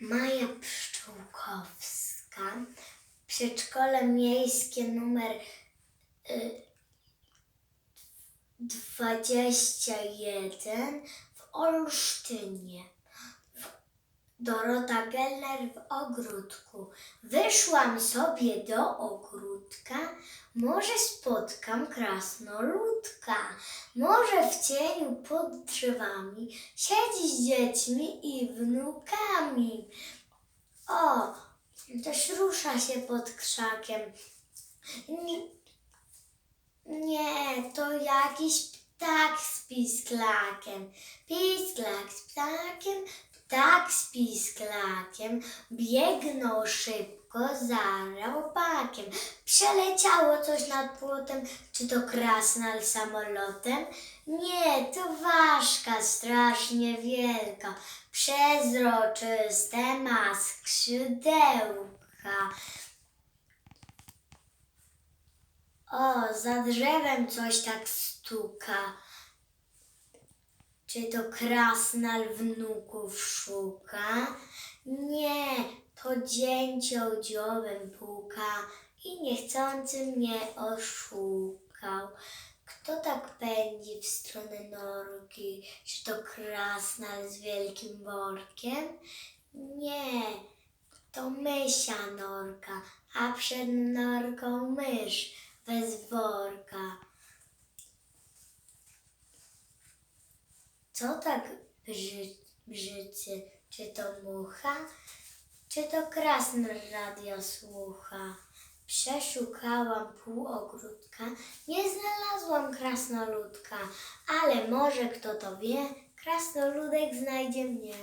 Maja Pszczółkowska, przedszkole miejskie numer y, 21 w Olsztynie. Dorota Geller w ogródku. Wyszłam sobie do ogródka, może spotkam krasnoludka. Może w cieniu pod drzewami siedzi z dziećmi i wnukami. O, też rusza się pod krzakiem. Nie, nie, to jakiś ptak z pisklakiem. Pisklak z ptakiem, ptak z pisklakiem. Biegną szybko za robakiem. Przeleciało coś nad płotem, czy to krasnal samolotem? Nie, to ważka strasznie wielka, przezroczyste ma skrzydełka. O, za drzewem coś tak stuka. Czy to krasnal wnuków szuka? Nie, to dzięcioł dziobem puka i niechcący mnie oszukał. Kto tak pędzi w stronę norki? Czy to krasnal z wielkim workiem? Nie, to mysia norka, a przed norką mysz bez worka. Co tak brzy, brzycy? Czy to mucha? Czy to krasnal radio słucha? Przeszukałam pół ogródka, nie znalazłam krasnoludka, ale może kto to wie, krasnoludek znajdzie mnie.